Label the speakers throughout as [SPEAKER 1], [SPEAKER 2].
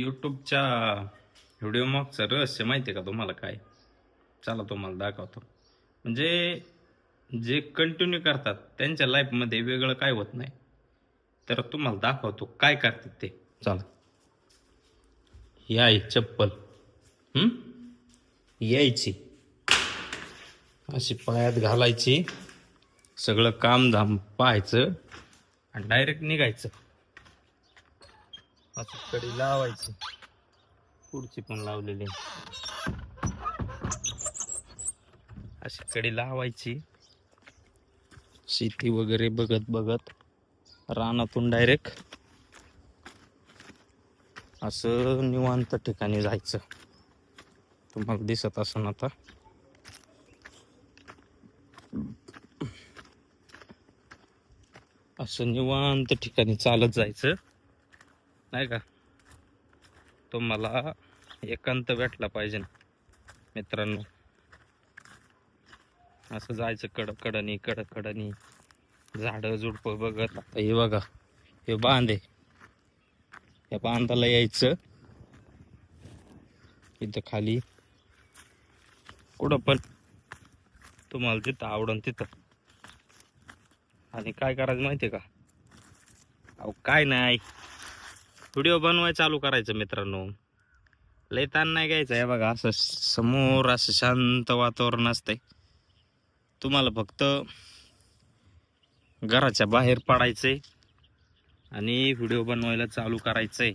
[SPEAKER 1] यूट्यूबच्या video मागचं रहस्य माहिती आहे का तुम्हाला काय? चला तुम्हाला दाखवतो. म्हणजे जे कंटिन्यू करतात त्यांच्या लाईफमध्ये वेगळं काय होत नाही. तर तुम्हाला दाखवतो काय करतात ते. चला. ही आहे चप्पल. यायची. अशी पायात घालायची. सगळं काम धाम पाहायचं. आणि डायरेक्ट निघायचं. असं कडी लावायची. पुढची पण लावलेली. अशी कडी लावायची. शेती वगैरे बघत बघत रानातून डायरेक्ट असं निवांत ठिकाणी जायचं. तुम्हाला दिसत असं आता. असं निवांत ठिकाणी चालत जायचं. नाही का? तुम्हाला एकांत भेटला पाहिजे मित्रांनो. असं जायचं कड कडनी कड कडनी झाडं झुडपं बघत. आता हे बघा हे बांध आहे. या बांधाला यायचं. इथं खाली. कुठं पण. तुम्हाला तिथं आवडन तिथं. आणि काय करायचं माहितीये का? अहो काय नाही. व्हिडिओ बनवाय चालू करायचं मित्रांनो. लय ताण नाही घ्यायचं. आहे बघा असं समोर असं शांत वातावरण असतंय. तुम्हाला फक्त घराच्या बाहेर पडायचंय आणि व्हिडिओ बनवायला चालू करायचंय.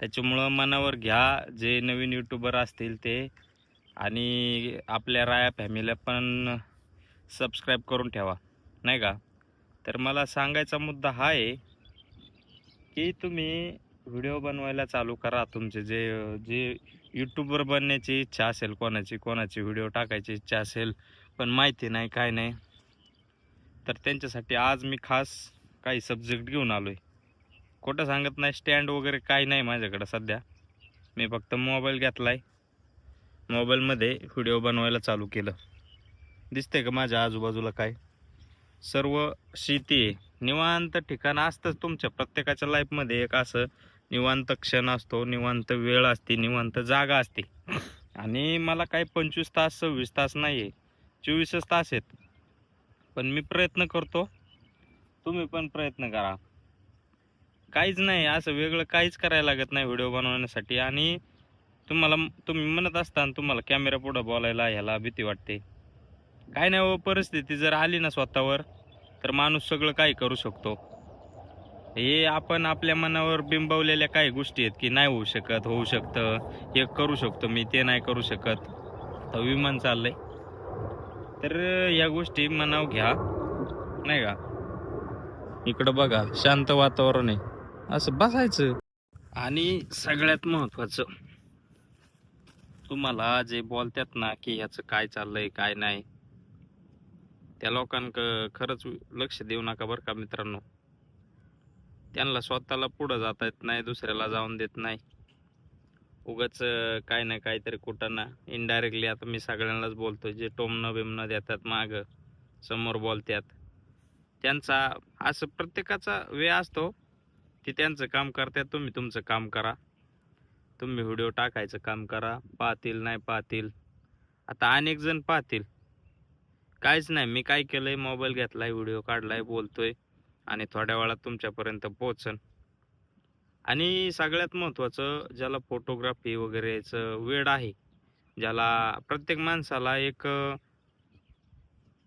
[SPEAKER 1] त्याच्यामुळं मनावर घ्या जे नवीन युट्यूबर असतील ते. आणि आपल्या राया फॅमिलीला पण सबस्क्राईब करून ठेवा. नाही का? तर मला सांगायचा मुद्दा हा आहे की तुम्ही व्हिडिओ बनवायला चालू करा तुमचे जे जे यूट्यूबवर बनण्याची इच्छा असेल कोणाची कोणाची व्हिडिओ टाकायची इच्छा असेल पण माहिती नाही काय नाही. तर त्यांच्यासाठी आज मी खास काही सब्जेक्ट घेऊन आलो आहे खोटं सांगत नाही स्टँड वगैरे काही नाही माझ्याकडं सध्या. मी फक्त मोबाईल घेतला आहे मोबाईलमध्ये व्हिडिओ बनवायला चालू केलं. दिसतंय का माझ्या आजूबाजूला काय? सर्व शेती आहे. निवांत ठिकाण असतंच तुमच्या प्रत्येकाच्या लाईफमध्ये एक असं निवांत क्षण असतो निवांत वेळ असते निवांत जागा असते. आणि मला काही पंचवीस तास सव्वीस तास नाही आहे चोवीसच तास आहेत. पण मी प्रयत्न करतो. तुम्ही पण प्रयत्न करा. काहीच नाही असं वेगळं काहीच करायला लागत नाही व्हिडिओ बनवण्यासाठी. आणि तुम्हाला तुम्ही म्हणत असताना तुम्हाला कॅमेरा पुढं बोलायला ह्याला भीती वाटते. काय नाही हो परिस्थिती जर आली ना स्वतःवर तर माणूस सगळं काय करू शकतो? हे आपण आपल्या मनावर बिंबवलेल्या काही गोष्टी आहेत की नाही होऊ शकत होऊ शकतं. हे करू शकतो मी ते नाही करू शकत. तर विमान चाललंय. तर या गोष्टी मनाव घ्या. नाही का? इकडं बघा शांत वातावरण आहे. असं बसायचं. आणि सगळ्यात महत्वाचं तुम्हाला जे बोलतात ना की ह्याचं काय चाललंय काय नाही त्या लोकांक खरंच लक्ष देऊ नका बरं का मित्रांनो. त्यांना स्वतःला पुढं जाता येत नाही दुसऱ्याला जाऊन देत नाही. उगाच काय ना काहीतरी कुठं ना इनडायरेक्टली आता मी सगळ्यांनाच बोलतो जे टोमणं बिमणं देतात माग समोर बोलतात त्यांचा असं प्रत्येकाचा वे असतो ते त्यांचं काम करतात तुम्ही तुमचं काम करा. तुम्ही व्हिडिओ टाकायचं काम करा पाहतील नाही पाहतील. आता अनेक जण पाहतील. काहीच नाही. मी काय केलंय? मोबाईल घेतलाय व्हिडिओ काढलाय बोलतोय आणि थोड्या वेळात तुमच्यापर्यंत पोहोचन. आणि सगळ्यात महत्त्वाचं ज्याला फोटोग्राफी वगैरेचं वेळ आहे ज्याला प्रत्येक माणसाला एक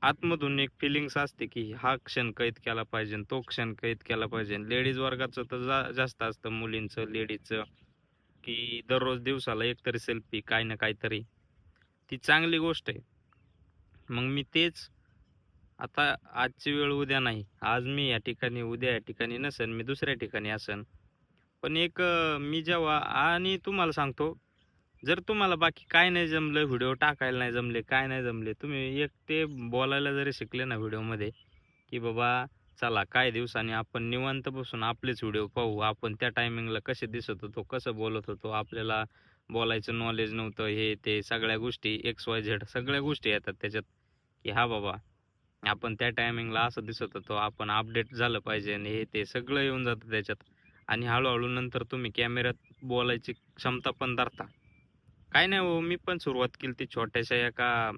[SPEAKER 1] आतमधून एक फिलिंग्स असते की हा क्षण कैद केला पाहिजे तो क्षण कैद केला पाहिजे. लेडीज वर्गाचं तर जा जास्त असतं मुलींचं लेडीजचं की दररोज दिवसाला एकतरी सेल्फी काय ना काहीतरी. ती चांगली गोष्ट आहे. मग मी तेच आता आजची वेळ उद्या नाही. आज मी या ठिकाणी उद्या या ठिकाणी नसेन मी दुसऱ्या ठिकाणी असेन. पण एक मी जेव्हा आणि तुम्हाला सांगतो जर तुम्हाला बाकी काय नाही जमलं व्हिडिओ टाकायला नाही जमले काय नाही जमले तुम्ही एक ते बोलायला जरी शिकले ना व्हिडिओमध्ये की बाबा चला काय दिवसांनी आपण निवांत बसून आपलेच व्हिडिओ पाहू आपण त्या टायमिंगला कसे दिसत होतो कसं बोलत होतो आपल्याला बोलायचं नॉलेज नव्हतं हे ते सगळ्या गोष्टी एक्स वाय झेड सगळ्या गोष्टी येतात त्याच्यात. की हा बाबा आपण त्या टायमिंगला असं दिसत होतो आपण अपडेट झालं पाहिजे आणि हे ते सगळं येऊन जातं त्याच्यात. आणि हळूहळू नंतर तुम्ही कॅमेऱ्यात बोलायची क्षमता पण धरता. काय नाही हो मी पण सुरुवात केली ती छोट्याशा एका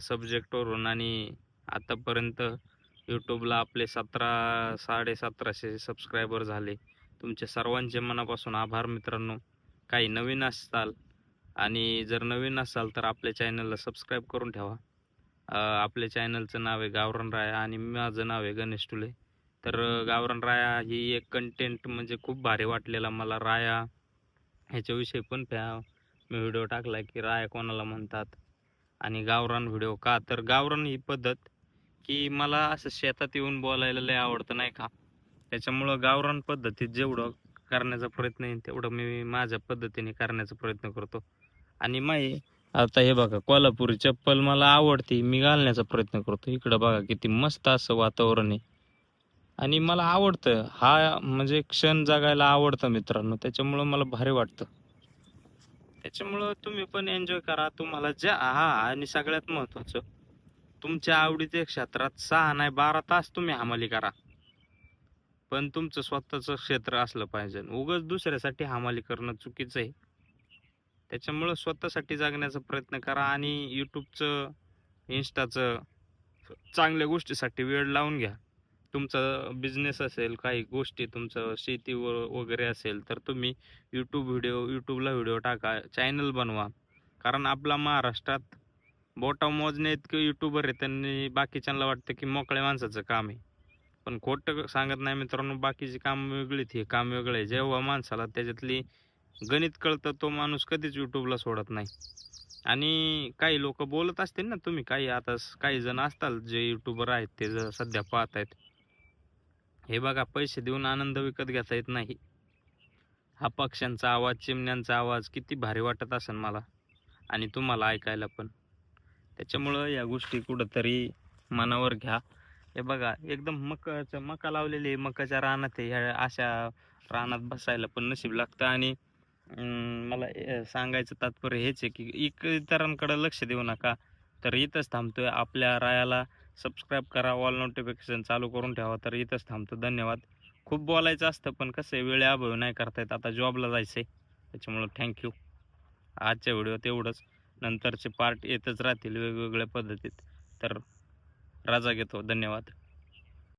[SPEAKER 1] सब्जेक्टवरून आणि आतापर्यंत यूट्यूबला आपले सतरा साडे सतराशे सबस्क्रायबर झाले. तुमचे सर्वांचे मनापासून आभार मित्रांनो. काही नवीन असताल आणि जर नवीन असाल तर आपल्या चॅनलला सबस्क्राईब करून ठेवा. आपल्या चॅनलचं नाव आहे गावरान राया आणि माझं नाव आहे गणेश टुले. तर गावरण गावरान राया ही एक कंटेंट म्हणजे खूप भारी वाटलेला मला. राया ह्याच्याविषयी पण प्या मी व्हिडिओ टाकला की राया कोणाला म्हणतात आणि गावरान व्हिडिओ का? तर गावरान ही पद्धत की मला असं शेतात येऊन बोलायला लय आवडतं नाही का? त्याच्यामुळं गावरान पद्धतीत जेवढं करण्याचा प्रयत्न येईल तेवढं मी माझ्या पद्धतीने करण्याचा प्रयत्न करतो. आणि माही आता हे बघा कोल्हापुरी चप्पल मला आवडते मी घालण्याचा प्रयत्न करतो. इकडं बघा किती मस्त असं वातावरण आहे. आणि मला आवडतं हा म्हणजे क्षण जगायला आवडतं मित्रांनो त्याच्यामुळं मला भारी वाटतं. त्याच्यामुळं तुम्ही पण एन्जॉय करा तुम्हाला ज्या हा आणि सगळ्यात महत्वाचं तुमच्या आवडीच्या क्षेत्रात सहा नाही बारा तास तुम्ही हमाली करा. पण तुमचं स्वतःचं क्षेत्र असलं पाहिजे. उगाच दुसऱ्यासाठी हमाली करणं चुकीचं आहे. त्याच्यामुळं स्वतःसाठी जगण्याचा प्रयत्न करा आणि यूट्यूबचं इन्स्टाचं चांगल्या गोष्टीसाठी वेळ लावून घ्या. तुमचा बिझनेस असेल काही गोष्टी तुमचं शेती व- वगैरे असेल तर तुम्ही यूट्यूब व्हिडिओ यूट्यूबला व्हिडिओ टाका चॅनल बनवा. कारण आपला महाराष्ट्रात बोटा मोजणे इतके यूट्यूबर आहे त्यांनी बाकीच्यांना वाटतं की मोकळ्या माणसाचं काम आहे. पण खोटं सांगत नाही मित्रांनो बाकीची काम वेगळीत हे काम वेगळं आहे. जेव्हा माणसाला त्याच्यातली गणित कळतं तो माणूस कधीच यूट्यूबला सोडत नाही. आणि काही लोक बोलत असतील ना तुम्ही काही आता काही जण असताल जे युट्यूबर आहेत ते ज- सध्या पाहत आहेत हे बघा पैसे देऊन आनंद विकत घेता येत नाही. हा पक्ष्यांचा आवाज चिमण्यांचा आवाज किती भारी वाटत असेल मला आणि तुम्हाला ऐकायला पण. त्याच्यामुळं या गोष्टी कुठंतरी मनावर घ्या. हे बघा एकदम मकाचं मका लावलेली मकाच्या रानात आहे ह्या अशा रानात बसायला पण नशीब लागतं आणि मला सांगायचं तात्पर्य हेच आहे की इक इतरांकडे लक्ष देऊ नका. तर इथंच थांबतोय. आपल्या रायाला सबस्क्राईब करा ऑल नोटिफिकेशन चालू करून ठेवा. तर इथंच थांबतो धन्यवाद. खूप बोलायचं असतं पण कसं आहे वेळेअभावी नाही करता येत आता जॉबला जायचं आहे त्याच्यामुळं थँक्यू आजच्या व्हिडिओत एवढंच नंतरचे पार्ट येतच राहतील वेगवेगळ्या पद्धतीत. तर राजा घेतो. धन्यवाद.